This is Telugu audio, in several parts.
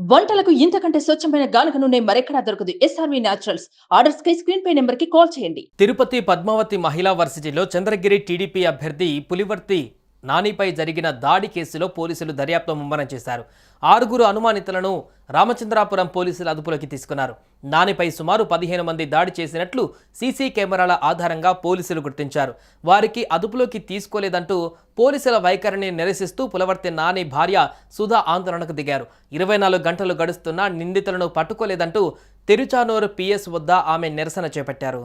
వంటలకు ఇంతకంటే స్వచ్ఛమైన గానుక నూనె మరెక్కడా దొరకదు. S R V naturals. Orders కై స్క్రీన్ పై నెంబర్కి కాల్ చేయండి. తిరుపతి పద్మావతి మహిళా వర్సిటీలో చంద్రగిరి టీడీపీ అభ్యర్థి పులివర్తి నానిపై జరిగిన దాడి కేసులో పోలీసులు దర్యాప్తు ముమ్మరం చేశారు. ఆరుగురు అనుమానితులను రామచంద్రాపురం పోలీసులు అదుపులోకి తీసుకున్నారు. నానిపై సుమారు పదిహేను మంది దాడి చేసినట్లు సీసీ కెమెరాల ఆధారంగా పోలీసులు గుర్తించారు. వారికి అదుపులోకి తీసుకోలేదంటూ పోలీసుల వైఖరిని నిరసిస్తూ పులవర్తి నాని భార్య సుధా ఆందోళనకు దిగారు. ఇరవై నాలుగు గంటలు గడుస్తున్నా నిందితులను పట్టుకోలేదంటూ తిరుచానూరు పిఎస్ వద్ద ఆమె నిరసన చేపట్టారు.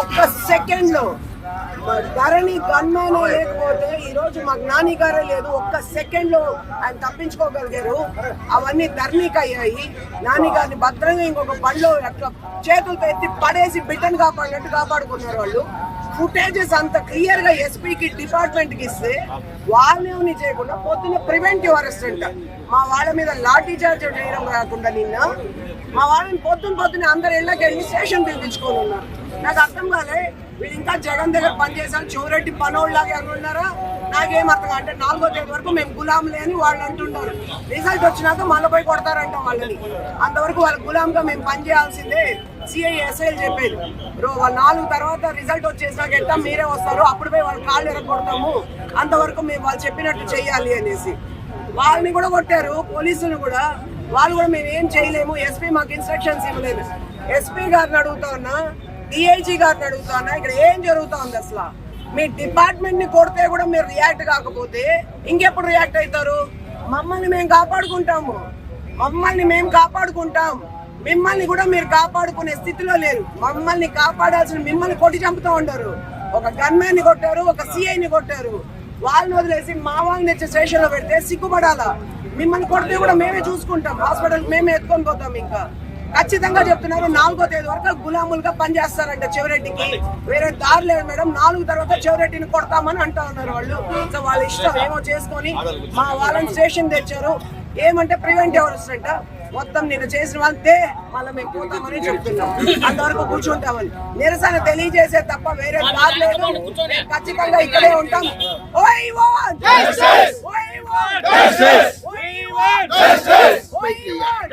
ఒక్క ధరణి గన్మ్యాన్ లేకపోతే ఈ రోజు మాకు నాని గారే లేదు. ఒక్క సెకండ్లో ఆయన తప్పించుకోగలిగారు. అవన్నీ ధరణికి అయ్యాయి నాని గారిని భద్రంగా ఇంకొక బండ్లో అట్లా చేతులతో ఎత్తి పడేసి బిడ్డను కాపాడినట్టు కాపాడుకున్నారు వాళ్ళు. ఫుటేజెస్ అంత క్లియర్గా ఎస్పీకి డిపార్ట్మెంట్కి ఇస్తే వాళ్ళని చేయకుండా పొద్దున్న ప్రివెంటివ్ అరెస్ట్ అంట. మా వాళ్ళ మీద లాఠీ చార్జ్ చేయడం రాకుండా నిన్న మా వాళ్ళని పొద్దున పొద్దున అందరు ఇళ్ళకెళ్ళి స్టేషన్ పిలిపించుకొని ఉన్నారు. నాకు అర్థం కాలే. వీళ్ళు ఇంకా జగన్ దగ్గర పనిచేసారు చౌరెడ్డి పనోళ్ళలాగా అనుకున్నారా నాకేం అర్థం అంటే నాలుగో తేదీ వరకు మేము గులాంలే అని వాళ్ళు అంటున్నారు. రిజల్ట్ వచ్చినాక మళ్ళీ పోయి కొడతారంట వాళ్ళని. అంతవరకు వాళ్ళ గులాంగా మేము పనిచేయాల్సిందే సిఐ ఎస్ఐలు చెప్పేది. రో వాళ్ళ నాలుగు తర్వాత రిజల్ట్ వచ్చేసాక ఎట్టా మీరే వస్తారు? అప్పుడు పోయి వాళ్ళు కాళ్ళు ఎరగొడతాము. అంతవరకు మేము వాళ్ళు చెప్పినట్టు చేయాలి అనేసి. వాళ్ళని కూడా కొట్టారు. పోలీసులు కూడా. వాళ్ళు కూడా మేము ఏం చేయలేము. ఎస్పీ మాకు ఇన్స్ట్రక్షన్స్ ఇవ్వలేదు. ఎస్పీ గారిని అడుగుతా ఉన్నా. డిఐజీ గారిని అడుగుతానా? ఇక్కడ ఏం జరుగుతా ఉంది అసలు? మీ డిపార్ట్మెంట్ని కొడితే కూడా మీరు రియాక్ట్ కాకపోతే ఇంకెప్పుడు రియాక్ట్ అవుతారు? మమ్మల్ని మేము కాపాడుకుంటాము. మమ్మల్ని మేము కాపాడుకుంటాం. మిమ్మల్ని కూడా మీరు కాపాడుకునే స్థితిలో లేరు. మమ్మల్ని కాపాడాల్సిన మిమ్మల్ని కొట్టి చంపుతూ ఉంటారు ఒక గన్మ్యాన్ని కొట్టారు ఒక సిఐని కొట్టారు. వాళ్ళని వదిలేసి మా వాళ్ళని తెచ్చి స్టేషన్లో పెడితే సిగ్గుపడాలా? మిమ్మల్ని కొడితే కూడా మేమే చూసుకుంటాం. హాస్పిటల్ మేమే ఎత్తుకొని పోతాం ఇంకా. ఖచ్చితంగా చెప్తున్నారు. నాలుగో తేదీ వరకు గులాములుగా పనిచేస్తారంట చెవిరెడ్డికి. వేరే దారి లేదు మేడం. నాలుగు తర్వాత చెవిరెడ్డిని కొడతామని అంటా ఉన్నారు వాళ్ళు. సో వాళ్ళ ఇష్టం ఏమో చేసుకొని మా వాళ్ళని స్టేషన్ తెచ్చారు. ఏమంటే ప్రివెంట్ ఎవరు అంట? మొత్తం నేను చేసిన వాళ్ళతే మళ్ళీ మేము పోతామని చెప్తున్నాం. అంతవరకు కూర్చుంటామని. నిరసన తెలియజేసే తప్ప వేరే దారి లేదు. ఖచ్చితంగా ఇక్కడే ఉంటాం. ఓయ్ వాన్ ఓయ్ వాన్ ఓయ్ వాన్ ఓయ్ వాన్ ఓయ్ వాన్